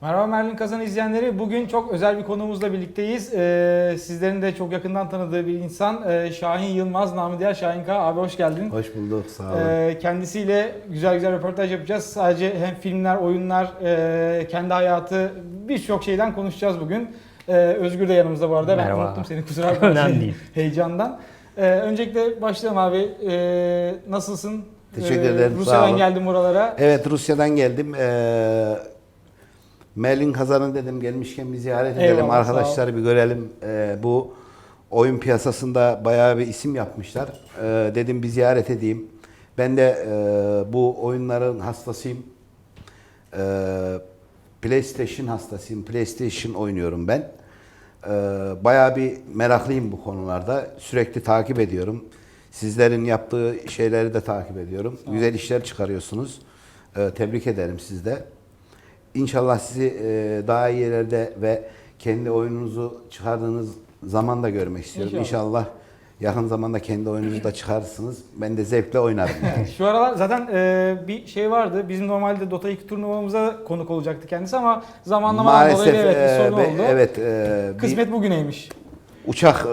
Merhaba Merlin Kazan izleyenleri. Bugün çok özel bir konuğumuzla birlikteyiz. Ee, sizlerin de çok yakından tanıdığı bir insan ee, Şahin Yılmaz, namı diğer Şahin K. Abi hoş geldin. Hoş bulduk, sağ olun. Ee, kendisiyle güzel güzel röportaj yapacağız. Sadece hem filmler, oyunlar, e, kendi hayatı birçok şeyden konuşacağız bugün. Ee, Özgür de yanımızda bu arada. Ben Merhaba. unuttum seni kusura bakma. Önemli değil. Heyecandan. Ee, öncelikle başlayalım abi. Ee, nasılsın? Teşekkür Ee, ederim, sağ Rusya'dan olun. geldim buralara. Evet, Rusya'dan geldim. Ee, Merlin Kazan'ı dedim gelmişken bir ziyaret edelim, Eyvallah, arkadaşları bir görelim. Ee, bu oyun piyasasında bayağı bir isim yapmışlar. Ee, dedim bir ziyaret edeyim. Ben de e, bu oyunların hastasıyım. Ee, PlayStation hastasıyım. PlayStation oynuyorum ben. Ee, bayağı bir meraklıyım bu konularda. Sürekli takip ediyorum. Sizlerin yaptığı şeyleri de takip ediyorum. Güzel işler çıkarıyorsunuz. Ee, tebrik ederim sizde. İnşallah sizi e, daha iyi yerlerde ve kendi oyununuzu çıkardığınız zaman da görmek istiyorum. İnşallah. İnşallah, yakın zamanda kendi oyununuzu da çıkarırsınız. Ben de zevkle oynarım. Yani. Şu aralar zaten e, bir şey vardı. Bizim normalde Dota 2 turnuvamıza konuk olacaktı kendisi ama zamanlamadan dolayı evet bir e, sorun be- oldu. evet e, bir- Kısmet bugüneymiş. uçak e,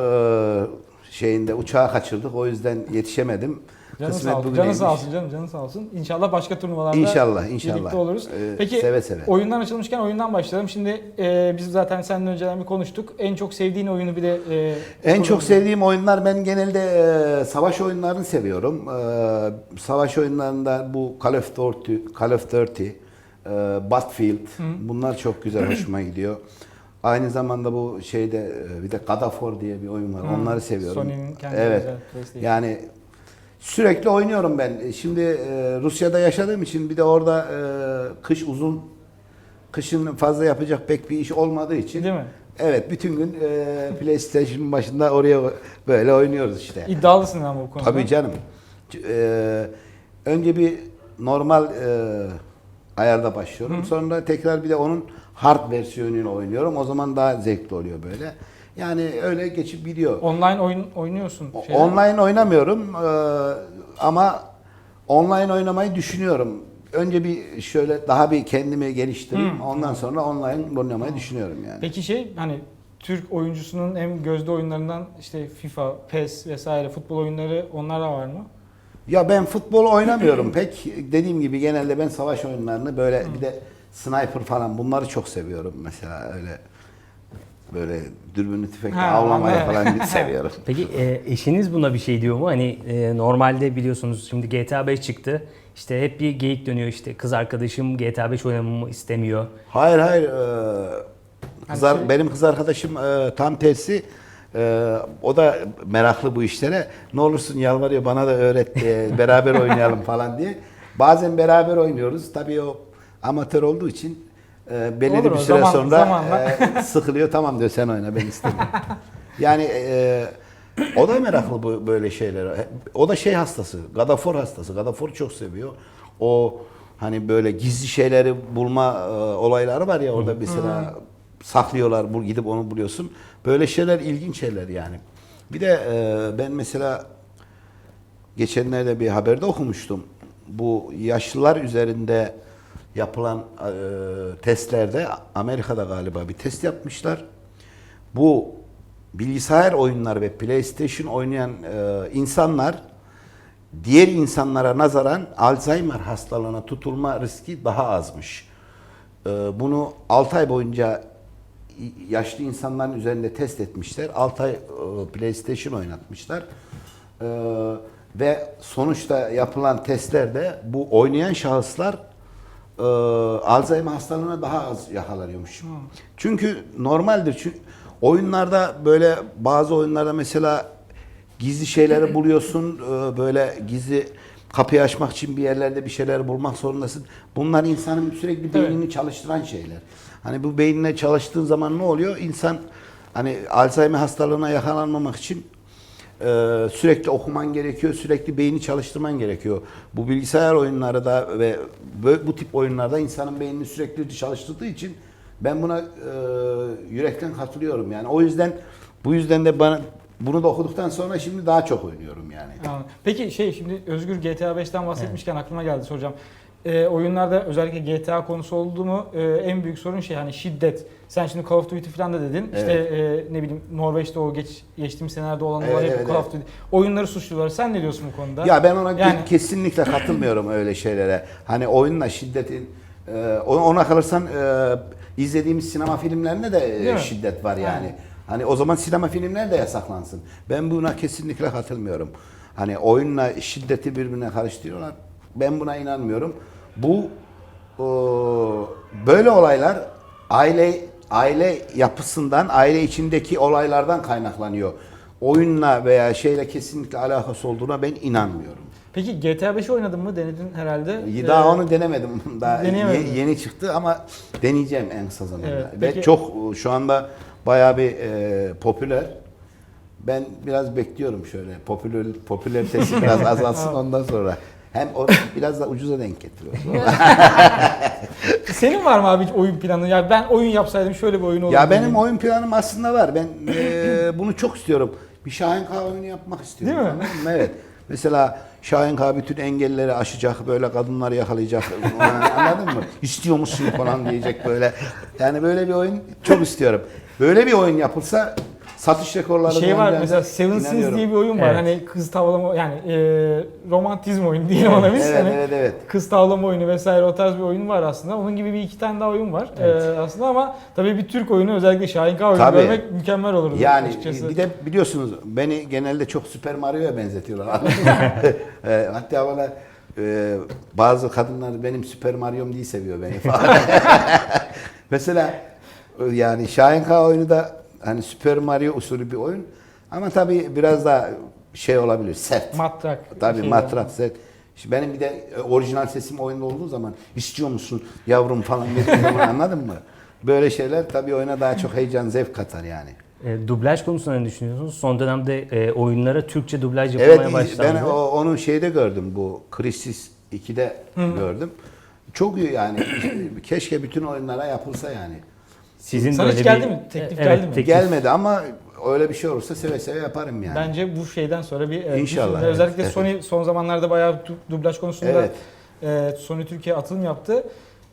şeyinde uçağı kaçırdık o yüzden yetişemedim. Canı Kısmet sağ olsun. Canı sağ olsun canım canı sağ olsun. İnşallah başka turnuvalarda İnşallah inşallah. birlikte oluruz. Ee, Peki seve seve. oyundan açılmışken oyundan başlayalım. Şimdi e, biz zaten seninle önceden bir konuştuk. En çok sevdiğin oyunu bir de e, En çok sevdiğim oyunlar ben genelde e, savaş oyunlarını seviyorum. E, savaş oyunlarında bu Call of Duty, Call of Duty, e, Battlefield bunlar çok güzel hoşuma gidiyor. Aynı zamanda bu şeyde e, bir de War diye bir oyun var. Hı. Onları seviyorum. Sony'nin kendi evet. özel. Yani sürekli oynuyorum ben. Şimdi e, Rusya'da yaşadığım için bir de orada e, kış uzun. Kışın fazla yapacak pek bir iş olmadığı için. Değil mi? Evet, bütün gün e, PlayStation başında oraya böyle oynuyoruz işte. İddialısın ama bu konuda. Tabii canım. E, önce bir normal e, ayarda başlıyorum. Sonra tekrar bir de onun hard versiyonunu oynuyorum. O zaman daha zevkli oluyor böyle. Yani öyle geçip gidiyor. Online oyun oynuyorsun. Şeyler. Online oynamıyorum e, ama online oynamayı düşünüyorum. Önce bir şöyle daha bir kendimi geliştireyim. Ondan sonra online oynamayı düşünüyorum yani. Peki şey hani Türk oyuncusunun en gözde oyunlarından işte FIFA, PES vesaire futbol oyunları onlar da var mı? Ya ben futbol oynamıyorum pek. Dediğim gibi genelde ben savaş oyunlarını böyle bir de sniper falan bunları çok seviyorum mesela öyle böyle dürbünlü tüfekle Ha, avlamayı anladım. falan seviyorum. Peki e, eşiniz buna bir şey diyor mu? Hani e, normalde biliyorsunuz şimdi GTA 5 çıktı. İşte hep bir geyik dönüyor işte kız arkadaşım GTA 5 oynamamı istemiyor. Hayır hayır. eee, kız ar- Hani şey- benim kız arkadaşım eee, tam tersi. eee, o da meraklı bu işlere. Ne olursun yalvarıyor bana da öğret diye, beraber oynayalım falan diye. Bazen beraber oynuyoruz. Tabii o amatör olduğu için eee belirli Olur bir süre zaman- sonra zamanla. eee, sıkılıyor. Tamam diyor sen oyna ben istemiyorum. yani eee, o da meraklı bu böyle şeylere. O da şey hastası. War hastası. War'u çok seviyor. O hani böyle gizli şeyleri bulma e, olayları var ya orada mesela saklıyorlar. Bu gidip onu buluyorsun. Böyle şeyler ilginç şeyler yani. Bir de e, ben mesela geçenlerde bir haberde okumuştum. Bu yaşlılar üzerinde yapılan e, testlerde Amerika'da galiba bir test yapmışlar. Bu bilgisayar oyunları ve PlayStation oynayan e, insanlar diğer insanlara nazaran Alzheimer hastalığına tutulma riski daha azmış. E, bunu 6 ay boyunca yaşlı insanların üzerinde test etmişler. 6 ay e, PlayStation oynatmışlar. E, ve sonuçta yapılan testlerde bu oynayan şahıslar e, Alzheimer hastalığına daha az yakalanıyormuş. Çünkü normaldir. Çünkü oyunlarda böyle bazı oyunlarda mesela gizli şeyleri buluyorsun. e, böyle gizli kapıyı açmak için bir yerlerde bir şeyler bulmak zorundasın. Bunlar insanın sürekli beynini çalıştıran şeyler. Hani bu beynine çalıştığın zaman ne oluyor? İnsan hani Alzheimer hastalığına yakalanmamak için ee, sürekli okuman gerekiyor, sürekli beyni çalıştırman gerekiyor. Bu bilgisayar oyunları da ve bu tip oyunlarda insanın beynini sürekli çalıştırdığı için ben buna e, yürekten katılıyorum. Yani o yüzden bu yüzden de bana bunu da okuduktan sonra şimdi daha çok oynuyorum yani. Peki şey şimdi Özgür GTA 5'ten bahsetmişken aklıma geldi soracağım. Ee, oyunlarda özellikle GTA konusu oldu mu e, en büyük sorun şey hani şiddet. Sen şimdi Call of Duty falan da dedin. İşte e, ne bileyim Norveç'te o geç geçtiğimiz senelerde olan Evet, olay evet, Call of evet. Duty. Oyunları suçluyorlar. Sen ne diyorsun bu konuda? Ya ben ona Yani- kesinlikle katılmıyorum öyle şeylere. Hani oyunla şiddetin e, ona kalırsan e, izlediğimiz sinema filmlerinde de e, Değil mi? şiddet var yani. Yani. Hani o zaman sinema filmleri de yasaklansın. Ben buna kesinlikle katılmıyorum. Hani oyunla şiddeti birbirine karıştırıyorlar. Ben buna inanmıyorum. Bu o, böyle olaylar aile aile yapısından, aile içindeki olaylardan kaynaklanıyor. Oyunla veya şeyle kesinlikle alakası olduğuna ben inanmıyorum. Peki GTA 5'i oynadın mı? Denedin herhalde. Daha Ee, onu denemedim. Daha ye- yeni çıktı ama deneyeceğim en kısa zamanda. Evet, Ve peki- çok şu anda bayağı bir e, popüler. Ben biraz bekliyorum şöyle popüler popülaritesi biraz azalsın ondan sonra. Hem o biraz da ucuza denk getiriyoruz. Senin var mı abi hiç oyun planı? Ya ben oyun yapsaydım şöyle bir oyun olurdu. ya benim oyun planım aslında var. Ben e, bunu çok istiyorum. Bir Şahin K oyunu yapmak istiyorum. Değil mi? Anladın mı? Evet. Mesela Şahin K bütün engelleri aşacak, böyle kadınları yakalayacak. Anladın mı? İstiyor musun falan diyecek böyle. Yani böyle bir oyun çok istiyorum. Böyle bir oyun yapılsa satış rekorları şey var mesela Seven Sins diye bir oyun var. Evet. Hani kız tavlama yani e, romantizm oyunu diyelim ona biz. Evet, hani evet, evet. Kız tavlama oyunu vesaire o tarz bir oyun var aslında. Onun gibi bir iki tane daha oyun var e, aslında ama tabii bir Türk oyunu özellikle Şahin K oyunu Tabii. görmek mükemmel olurdu Yani açıkçası. bir de biliyorsunuz beni genelde çok Süper Mario'ya benzetiyorlar. E, Hatta bana e, bazı kadınlar benim Süper Mario'm diye seviyor beni falan. Mesela e, yani Şahin K oyunu da hani Süper Mario usulü bir oyun. Ama tabii biraz da şey olabilir, sert. Matrak. Tabii şey matrak sert. İşte benim bir de e, orijinal sesim oyunda olduğu zaman istiyor musun yavrum falan dediğim zaman anladın mı? Böyle şeyler tabii oyuna daha çok heyecan, zevk katar yani. E, dublaj konusunda ne düşünüyorsunuz? Son dönemde e, oyunlara Türkçe dublaj yapılmaya Evet başlandı. ben o, onu şeyde gördüm bu Crisis 2'de gördüm. Çok iyi yani. Keşke bütün oyunlara yapılsa yani. Sizin Sana hiç geldi bir- mi? Teklif E, geldi evet, mi? teklif. Gelmedi ama öyle bir şey olursa seve seve yaparım yani. Bence bu şeyden sonra bir evet, İnşallah, evet. özellikle Evet. Sony son zamanlarda bayağı du- dublaj konusunda Evet. e, Sony Türkiye atılım yaptı.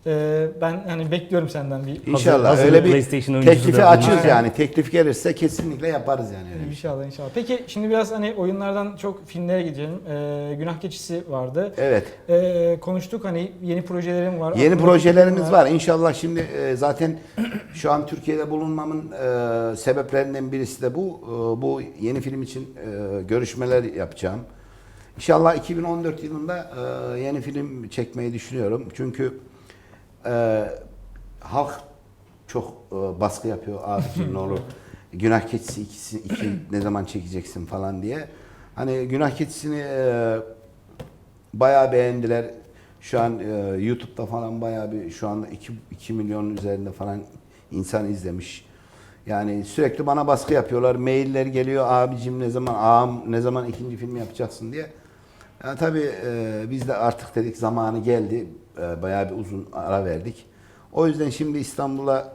E, ben hani bekliyorum senden bir İnşallah hazır öyle bir PlayStation teklifi açığız bulunur. yani. Teklif gelirse kesinlikle yaparız yani. Öyle şey. İnşallah inşallah. Peki şimdi biraz hani oyunlardan çok filmlere gidelim. Ee, Günah Keçisi vardı. Evet. Ee, konuştuk hani yeni projelerim var. Yeni aklımda projelerimiz fikirlerim var. İnşallah şimdi e, zaten şu an Türkiye'de bulunmamın e, sebeplerinden birisi de bu. E, bu yeni film için e, görüşmeler yapacağım. İnşallah 2014 yılında e, yeni film çekmeyi düşünüyorum. Çünkü e, halk çok e, baskı yapıyor. Abicim ne olur günah keçisi ikisi iki ne zaman çekeceksin falan diye. Hani günah keçisini e, bayağı beğendiler. Şu an e, YouTube'da falan bayağı bir şu anda 2, 2 milyon üzerinde falan insan izlemiş. Yani sürekli bana baskı yapıyorlar. Mailler geliyor abicim ne zaman ağam ne zaman ikinci film yapacaksın diye. Yani tabii e, biz de artık dedik zamanı geldi. E, bayağı bir uzun ara verdik. O yüzden şimdi İstanbul'a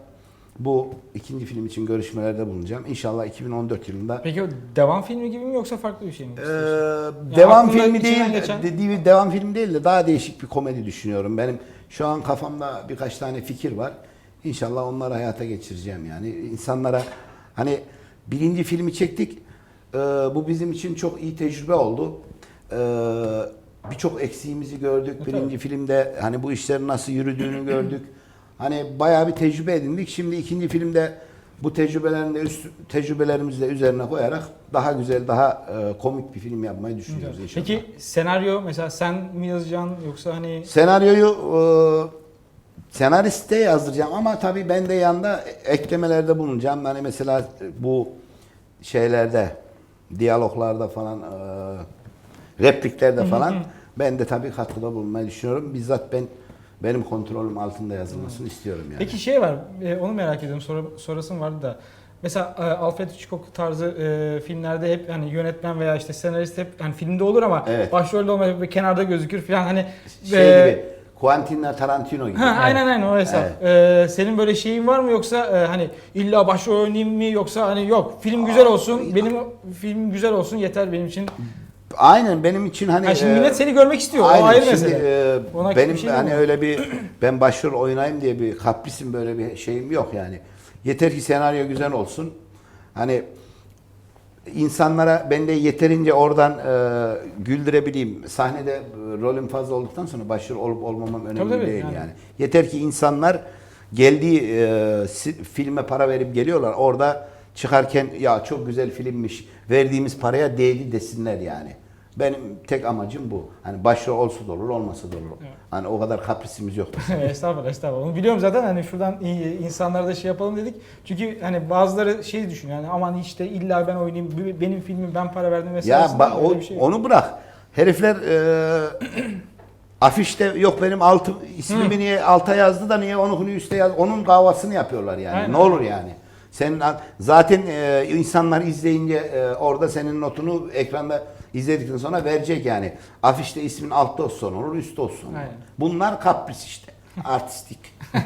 bu ikinci film için görüşmelerde bulunacağım. İnşallah 2014 yılında Peki o devam filmi gibi mi yoksa farklı bir şey mi? ee, istiyorsun? devam filmi değil, geçen- dediği devam film değil de daha değişik bir komedi düşünüyorum. Benim şu an kafamda birkaç tane fikir var. İnşallah onları hayata geçireceğim yani. İnsanlara hani birinci filmi çektik. Ee, bu bizim için çok iyi tecrübe oldu. Ee, Birçok eksiğimizi gördük. E, Birinci filmde hani bu işlerin nasıl yürüdüğünü gördük. Hani bayağı bir tecrübe edindik. Şimdi ikinci filmde bu tecrübelerini de üst, tecrübelerimizi de üzerine koyarak daha güzel, daha e, komik bir film yapmayı düşünüyoruz inşallah. Peki senaryo mesela sen mi yazacaksın yoksa hani Senaryoyu e, senariste yazdıracağım ama tabii ben de yanında eklemelerde bulunacağım. Hani mesela bu şeylerde, diyaloglarda falan, e, repliklerde falan ben de tabii katkıda bulunmayı düşünüyorum. Bizzat ben benim kontrolüm altında yazılmasını istiyorum yani. Peki şey var, e, onu merak ediyorum. Sonra, sonrasım vardı da. Mesela e, Alfred Hitchcock tarzı e, filmlerde hep hani yönetmen veya işte senarist hep hani filmde olur ama Evet. başrolde olmaz ve kenarda gözükür falan hani şey e, gibi Quentin Tarantino gibi. Ha, aynen aynen o hesap. Ee, senin böyle şeyin var mı yoksa e, hani illa başrol oynayayım mı yoksa hani yok film güzel olsun benim film güzel olsun yeter benim için. Aynen benim için hani Ha, şimdi e, millet seni görmek istiyor o ayrı Şimdi, mesele. e, Ona benim bir şey hani demiyorum. öyle bir ben başrol oynayayım diye bir kaprisim böyle bir şeyim yok yani. Yeter ki senaryo güzel olsun. Hani insanlara ben de yeterince oradan e, güldürebileyim. Sahnede e, rolüm fazla olduktan sonra başrol olup olmamam önemli Tabii, tabii, değil yani. yani. Yeter ki insanlar geldiği e, si- filme para verip geliyorlar. Orada çıkarken ya çok güzel filmmiş. Verdiğimiz paraya değdi desinler yani. Benim tek amacım bu. Hani başrol olsa da olur, olmasa da olur. Evet. Hani o kadar kaprisimiz yok. estağfurullah estağfurullah. Onu biliyorum zaten hani şuradan insanlara da şey yapalım dedik. Çünkü hani bazıları şey düşünüyor yani aman işte illa ben oynayayım benim filmim ben para verdim vesaire. ya ba- o- şey onu bırak. Herifler e, afişte yok benim altı ismimi niye alta yazdı da niye onu üste yaz. Onun davasını yapıyorlar yani. Aynen. Ne olur yani. Senin zaten e, insanlar izleyince e, orada senin notunu ekranda izledikten sonra verecek yani. Afişte ismin altta olsun olur, üstte olsun. olur. Aynen. Bunlar kapris işte. Artistik.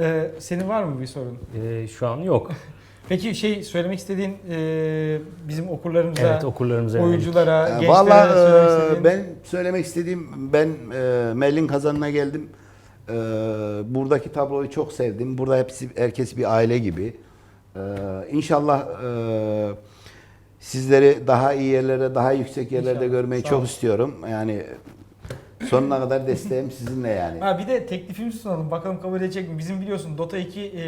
Ee, senin var mı bir sorun? Ee, şu an yok. Peki şey söylemek istediğin e, bizim okurlarımıza, Evet okurlarımıza. oyunculara, Ee, gençlere Vallahi söylemek e, istediğin... ben söylemek istediğim ben e, Merlin Kazanı'na geldim. E, buradaki tabloyu çok sevdim. Burada hepsi herkes bir aile gibi. E, inşallah e, sizleri daha iyi yerlere, daha yüksek yerlerde İnşallah. görmeyi Sağ çok olun. istiyorum. Yani sonuna kadar desteğim sizinle yani. Ha bir de teklifimizi sunalım. Bakalım kabul edecek mi? Bizim biliyorsun Dota 2 e,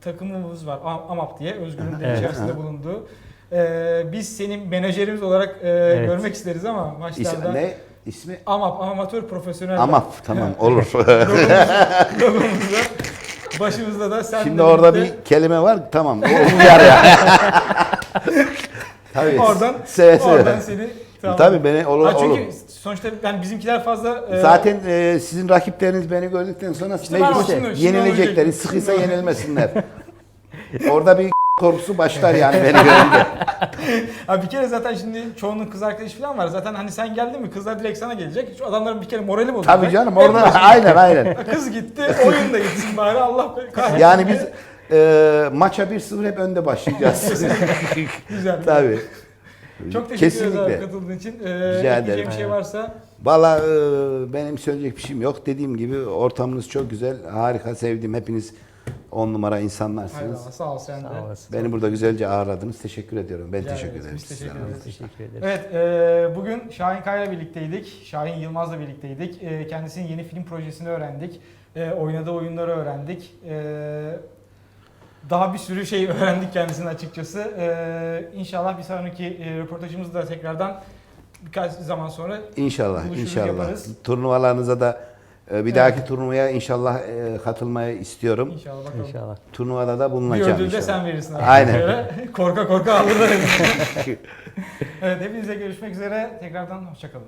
takımımız var. A- AMAP diye. Özgür'ün de Evet. içerisinde bulunduğu. E, biz senin menajerimiz olarak e, Evet. görmek isteriz ama İs- maçlarda. ne? İsmi? AMAP, amatör profesyonel. Amaf. Tamam olur. Logomuzda, logomuzda, başımızda da sen Şimdi orada bir kelime var. Tamam. O uyar ya. Tabii. Oradan, Seve seve. oradan seni tamam. Tabii beni olur. Ha, çünkü olur. sonuçta yani bizimkiler fazla e, Zaten e, sizin rakipleriniz beni gördükten sonra İşte mecliste şimdi- şimdi yenilecekler. ölecektim. Sıkıysa yenilmesinler. Orada bir korkusu başlar yani beni görünce. Bir kere zaten şimdi çoğunun kız arkadaşı falan var. Zaten hani sen geldin mi kızlar direkt sana gelecek. Şu adamların bir kere morali bozulacak. Tabii canım En orada başında- aynen aynen. Kız gitti, oyun da gitsin bari Allah kahretsin. Yani biz e, maça 1-0 hep önde başlayacağız. Güzel. Tabii. Çok teşekkür ederiz abi katıldığın için. Ee, Rica ederim. bir şey varsa Valla e, benim söyleyecek bir şeyim yok. Dediğim gibi ortamınız çok güzel. Harika sevdim. Hepiniz on numara insanlarsınız. hayrola sağ ol sen de. Sağ olasın. Beni burada güzelce ağırladınız. Teşekkür ediyorum. Ben Rica teşekkür ederiz. ederim. Biz teşekkür sizlere. ederiz. Teşekkür ederim. Evet, e, bugün Şahin Kaya'yla birlikteydik. Şahin Yılmaz'la birlikteydik. E, kendisinin yeni film projesini öğrendik. E, oynadığı oyunları öğrendik. E, daha bir sürü şey öğrendik kendisinin açıkçası. E, inşallah bir sonraki e, röportajımızda tekrardan birkaç zaman sonra İnşallah, Buluşuruz, inşallah. yaparız. Turnuvalarınıza da e, bir dahaki turnuvaya inşallah e, katılmayı istiyorum. inşallah bakalım. İnşallah. Turnuvada da Bir bulunacağım ödül de inşallah. sen verirsin. abi. Aynen. Korka korka alırlar. evet, hepinize görüşmek üzere. Tekrardan hoşçakalın.